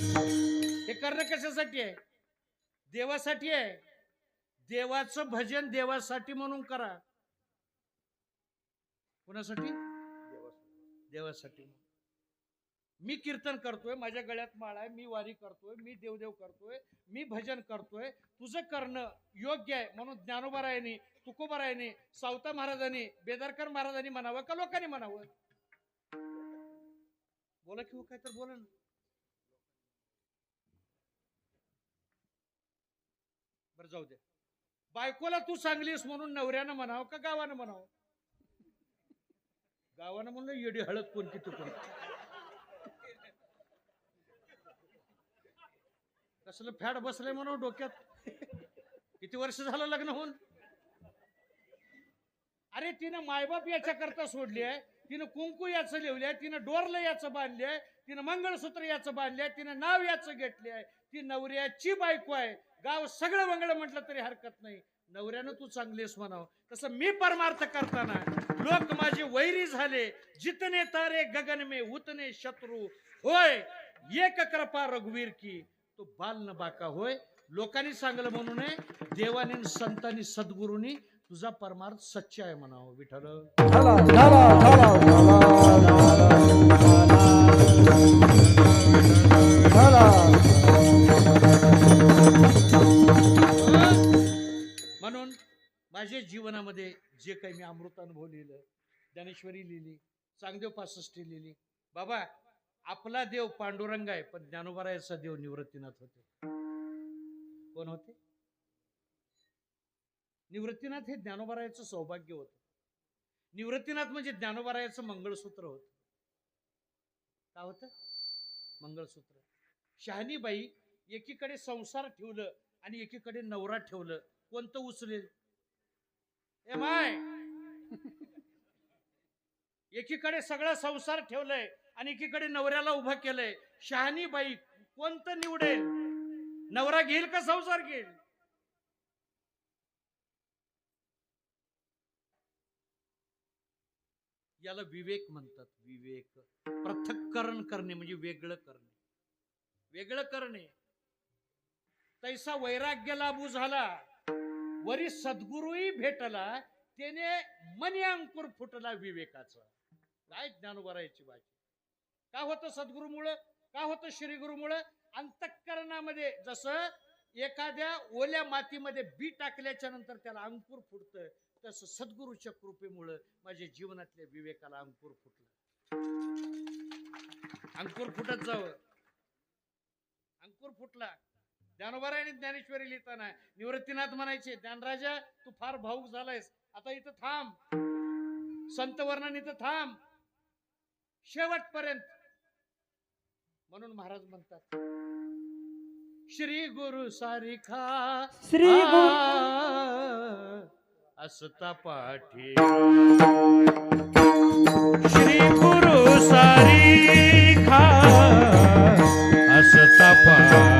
हे करणं कशासाठी आहे? देवासाठी आहे? देवाचं भजन देवासाठी म्हणून करा. कोणासाठी? देवासाठी. मी कीर्तन करतोय माझ्या गळ्यात माळ आहे मी वारी करतोय मी देवदेव करतोय मी भजन करतोय. तुझं करणं योग्य आहे म्हणून ज्ञानोबारायांनी तुकोबारायांनी सावता महाराजांनी बेदारकर महाराजांनी म्हणावं का लोकांनी म्हणावं? बोला की हो, काय तर बोला ना. बरं जाऊ दे. बायकोला तू सांगलीस म्हणून नवऱ्यानं म्हणावं का गावानं म्हणावं? गावानं म्हणलं येडी हळद कोणती तू पण कसलं फॅड बसलंय म्हणून डोक्यात. किती वर्ष झालं लग्न होऊन? अरे तिनं मायबाप याच्या करता सोडली आहे तिनं कुंकू याचं लिवले आहे तिनं डोरलं याचं बांधले तिनं मंगळसूत्र याचं बांधले तिनं नाव याचं घेतले आहे ती नवऱ्याची बायको आहे. गाव सगळं वंगळ म्हटलं तरी हरकत नाही. नवऱ्यानं तू चांगलीस म्हणावं. तसं मी परमार्थ करताना लोक माझे वैरी झाले. जितने तारे गगन मे उतने शत्रू. होय एक कृपा रघुवीर की तो बाल न बाका होय. लोकांनी सांगलं म्हणून नये देवाने संतांनी सद्गुरूंनी तुझा परमार्थ सच्चा आहे म्हणावं विठ्ठल. माझ्या जीवनामध्ये जे काही मी अमृत अनुभव लिहिलं ज्ञानेश्वरी लिहिली चांगदेव पासष्टी लिहिली बाबा आपला देव पांडुरंग आहे पण ज्ञानोबारायाचा देव निवृत्तीनाथ होते. कोण होते? निवृत्तीनाथ हे ज्ञानोबारायाचं सौभाग्य होतं. निवृत्तीनाथ म्हणजे ज्ञानोबारायाचं मंगळसूत्र होतं. का होतं? मंगळसूत्र. शहानीबाई एकीकडे संसार ठेवलं आणि एकीकडे नवरा ठेवलं. कोणतं उचलेल ए माय. एकीकडे सगळा संसार ठेवलंय आणि एकीकडे नवऱ्याला उभं केलंय. शहाणी बाई कोणतं निवडेल? नवरा घेईल का संसार घेईल? याला विवेक म्हणतात. विवेक. पृथक्करण करणे म्हणजे वेगळं करणे. वेगळं करणे. तैसा वैराग्य लाभू झाला. वरी सद्गुरूही भेटला त्याने मनी अंकुर फुटला विवेकाचा. काय ज्ञानोबरायची भाषा का होतं सद्गुरूमुळं? का होतं श्रीगुरूमुळं? अंतःकरणामध्ये जसं एखाद्या ओल्या मातीमध्ये बी टाकल्याच्या नंतर त्याला अंकुर फुटतं तसं सद्गुरूच्या कृपेमुळं माझ्या जीवनातल्या विवेकाला अंकुर फुटलं. अंकुर फुटत जावं. अंकुर फुटला. ज्ञानोबारायने ज्ञानेश्वरी लिहिताना निवृत्तीनाथ म्हणायचे ज्ञानराजा तू फार भाऊक झालायस. आता इथं थांब. संत वर्णन इथं थांब. शेवटपर्यंत. म्हणून महाराज म्हणतात श्री गुरु सारिखा श्री असता पाठी. श्री गुरु सारिखा असता पाठीरा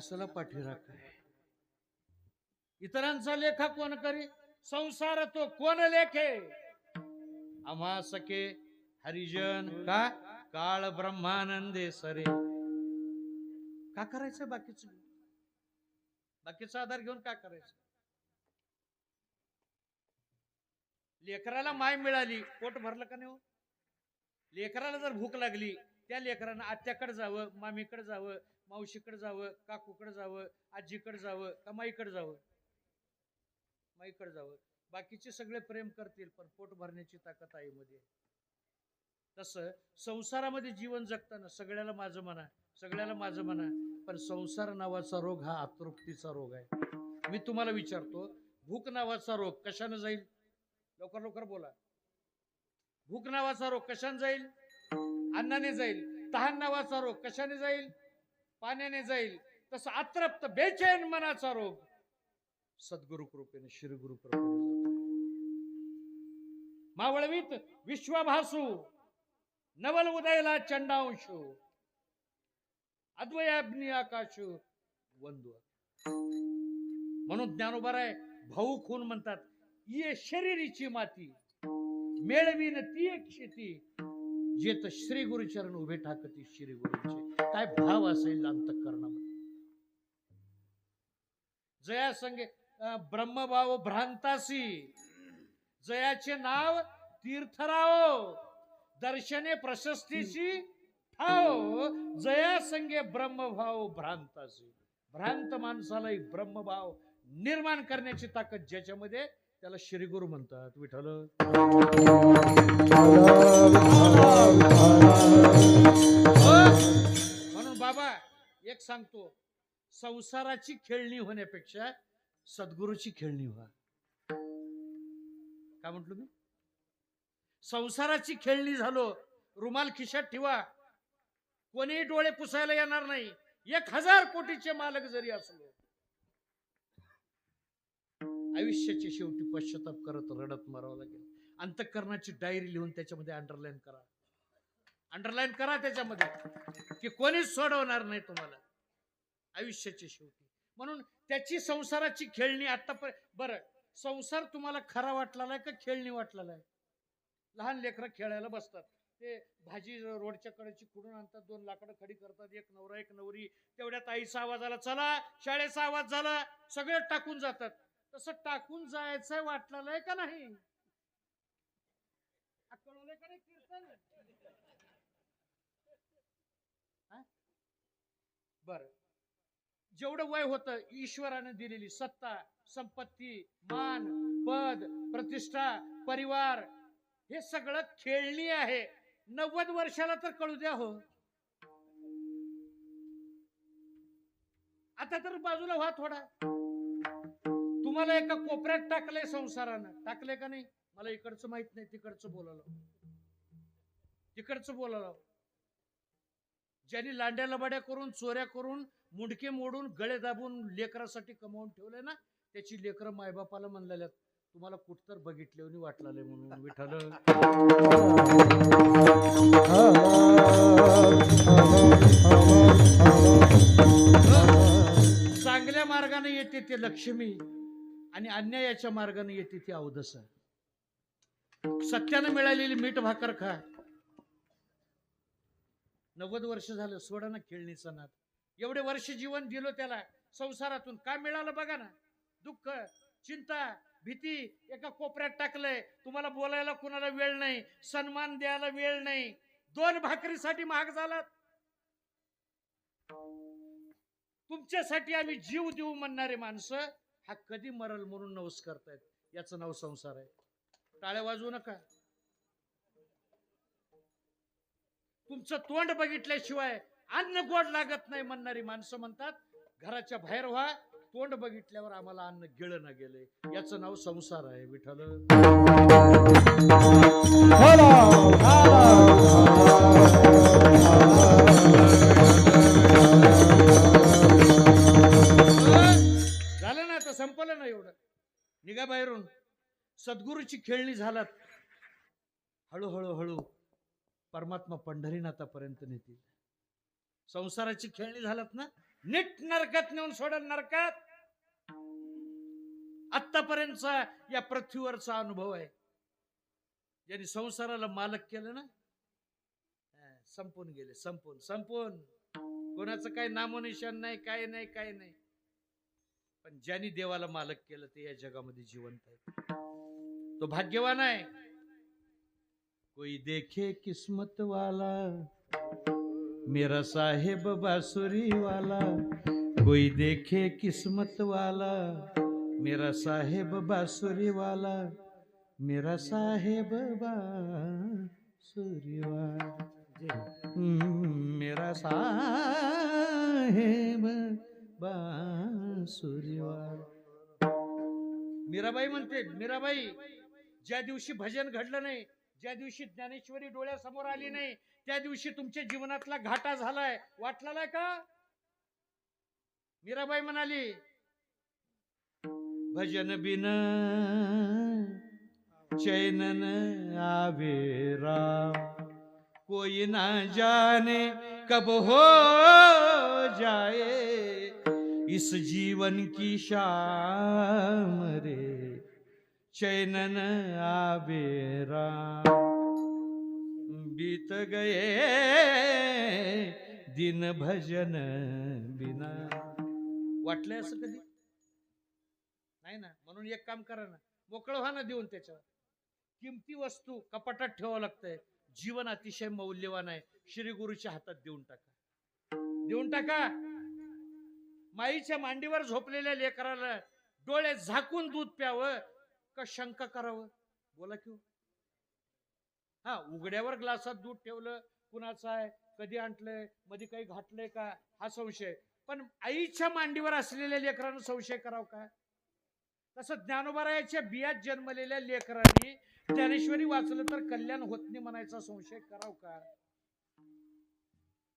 असला पाठीराख इतरांचा लेखा कोण करी? संसार तो कोण लेखे? आम्हा सखे हरिजन का? काळ ब्रह्मानंदे सरे. का करायचं बाकीच? बाकीचा आधार घेऊन का करायचं? लेकराला माय मिळाली पोट भरलं का नाही हो? लेकराला जर भूक लागली त्या लेकरानं आत्याकडे जावं मामीकडे जावं मावशीकडे जावं काकूकडे जावं आजीकडे जावं का माईकडे जावं? माईकडे जावं. बाकीचे सगळे प्रेम करतील पण पोट भरण्याची ताकद आईमध्ये तसं संसारामध्ये जीवन जगताना सगळ्याला माझं म्हणा सगळ्याला माझं म्हणा पण संसार नावाचा रोग हा अतृप्तीचा रोग आहे. मी तुम्हाला विचारतो भूक नावाचा रोग कशानं जाईल? लवकर लवकर बोला. भूक नावाचा रोग कशाने जाईल? अन्नाने जाईल. तहान नावाचा रोग कशाने जाईल? पाण्याने जाईल तसं अतृप्त बेचैन मनाचा रोग. सद्गुरु कृपेने श्रीगुरु कृपेने मावळवीत विश्वभासू नवल उदयला चंडांशू. अद्वयाग्नी आकाशू वंदू म्हणून ज्ञानोबर आहे भाऊ खून म्हणतात ये शरीरीची माती. मेळवीन ती एक शेती. जेत श्री गुरुचरण उभे ठाकती श्री गुरुचे. काय भाव असेल अंतकरणामध्ये? जया संगे ब्रह्मभाव भ्रांतासी. जयाचे नाव तीर्थराव. दर्शने प्रशस्तीची ठाव. जया संगे ब्रह्मभाव भ्रांतासी. भ्रांत माणसालाही ब्रह्मभाव निर्माण करण्याची ताकद ज्याच्यामध्ये त्याला श्रीगुरु म्हणतात. विठ्ठल. हो. म्हणून बाबा एक सांगतो. संसाराची खेळणी होण्यापेक्षा सद्गुरूची खेळणी व्हा. काय म्हंटल मी? संसाराची खेळणी झालो रुमाल खिशात ठेवा. कोणीही डोळे पुसायला येणार नाही. एक हजार कोटीचे मालक जरी असलो आयुष्याची शेवटी पश्चाताप करत रडत मरावं लागेल. अंतकरणाची डायरी लिहून त्याच्यामध्ये अंडरलाईन करा. अंडरलाईन करा त्याच्यामध्ये की कोणीच सोडवणार नाही तुम्हाला. आयुष्याची शेवटी. म्हणून त्याची संसाराची खेळणी आतापर्यंत बरं संसार तुम्हाला खरा वाटलेला आहे का खेळणी वाटलेला आहे? लहान लेकरं खेळायला बसतात. ते भाजी रोडच्या कडेची खुडून आणतात दोन लाकडं खडी करतात एक नवरा एक नवरी. तेवढ्यात आईचा आवाज आला चला शाळेचा आवाज झाला. सगळं टाकून जातात. तसं टाकून जायचं वाटलेलं आहे का नाही? कळवलंय का नाही कीर्तन? बर. जेवढं वय होतं ईश्वराने दिलेली सत्ता संपत्ती मान पद प्रतिष्ठा परिवार हे सगळं खेळणी आहे. नव्वद वर्षाला तर कळू द्या हो. आता तर बाजूला व्हा थोडा. तुम्हाला एका कोपऱ्यात टाकलंय संसारानं. टाकलंय का नाही? मला इकडचं माहीत नाही तिकडचं बोलावलं तिकडचं बोलावलं ज्यांनी लांड्या लबाड्या करून चोऱ्या करून मुंडके मोडून गळे दाबून लेकरासाठी कमावून ठेवले ना त्याची लेकरं मायबापाला म्हणलेल्या तुम्हाला कुठतर बघितले वाटलाले म्हणून विठ्ठल. चांगल्या मार्गाने येते ते लक्ष्मी आणि अन्यायाच्या मार्गाने येते ती अवदस. सत्यानं मिळालेली मीठ भाकर खा. नव्वद वर्ष झालं सोडा ना खेळणीचा नाद. एवढे वर्ष जीवन दिलो त्याला. संसारातून काय मिळालं बघा ना? दुःख चिंता भीती एका कोपऱ्यात टाकलंय. तुम्हाला बोलायला कुणाला वेळ नाही सन्मान द्यायला वेळ नाही. दोन भाकरीसाठी महाग झालात. तुमच्यासाठी आम्ही जीव देऊ म्हणणारे माणसं हा कधी मरल म्हणून नवस करतायत. याचं नाव संसार आहे. टाळ्या वाजवू नका. तुमचं तोंड बघितल्याशिवाय अन्न गोड लागत नाही म्हणणारी माणसं म्हणतात घराच्या बाहेर व्हा तोंड बघितल्यावर आम्हाला अन्न गिळ न गेले. याचं नाव संसार आहे झालं ना आता संपलं ना एवढं. निघा बाहेरून. सद्गुरूची खेळणी झालात. हळूहळू हळू. परमात्मा पंढरीनाथापर्यंत नेतील. संसाराची खेळणी झालात ना नीट नरकात नेऊन सोडल नरकात. आतापर्यंतचा या पृथ्वीवरचा अनुभव आहे. ज्यांनी संसाराला मालक केलं ना संपून गेले संपून संपून. कोणाचं काही नामोनिशान नाही काय नाही काय नाही. पण ज्यांनी देवाला मालक केलं ते या जगामध्ये जिवंत आहे तो भाग्यवान आहे. कोई देखे किस्मत वाला मेरा साहेब बासुरी वाला। कोई देखे किस्मत वाला मेरा साहेब बासुरी वाला मेरा साहेब बासुरी वाला। मेरा साहेब बासुरी वाला। मीराबाई म्हणते मीराबाई ज्या दिवशी भजन घडलं नाही ज्या दिवशी ज्ञानेश्वरी डोळ्यासमोर आली नाही त्या दिवशी तुमच्या जीवनातला घाटा झालाय. वाटलाय का? मीराबाई म्हणाली भजन बिन चैनन आवे राम. कोई ना जाने कब हो जाए इस जीवन की शाम रे. चैनन आबेरा बीत गए दिन भजन बिना। वाटलंय असं कधी? नाही ना म्हणून एक काम करा ना मोकळं व्हा ना देऊन त्याच्यावर. किमती वस्तू कपाटात ठेवावं लागतंय. जीवन अतिशय मौल्यवान आहे. श्री गुरुच्या हातात देऊन टाका. देऊन टाका. माईच्या मांडीवर झोपलेल्या लेकराला डोळे झाकून दूध प्यावं. का शंका करावं? बोला की हो. हा. उघड्यावर ग्लासात दूध ठेवलं कुणाचं आहे कधी आणलंयमध्ये काही घातलंय का? हा संशय. पण आईच्या मांडीवर असलेल्या लेकरानं संशय कराव का तसं ज्ञानोबारायाच्या बियात जन्मलेल्या लेकरांनी ज्ञानेश्वरी वाचलं तर कल्याण होत नाही म्हणायचा संशय. कराव का?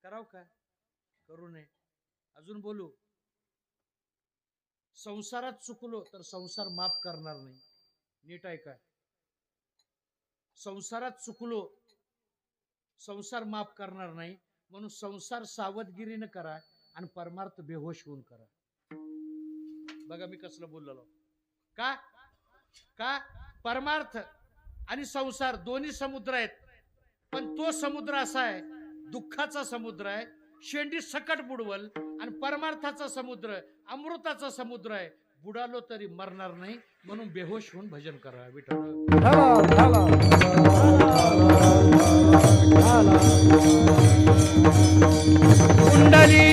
कराव का? करू नये. अजून बोलू. संसारात चुकलो तर संसार माफ करणार नाही. नीट ऐका. संसारात चुकलो संसार माफ करणार नाही म्हणून संसार सावधगिरीनं करा आणि परमार्थ बेहोश होऊन करा. बघा मी कसलं बोललो का? का? परमार्थ आणि संसार दोन्ही समुद्र आहेत. पण तो समुद्र असा आहे दुःखाचा समुद्र आहे शेंडी सकट बुडवल आणि परमार्थाचा समुद्र अमृताचा समुद्र आहे. बुडालो तरी मरणार नाही म्हणून बेहोश होऊन भजन करा विठ्ठल कुंडली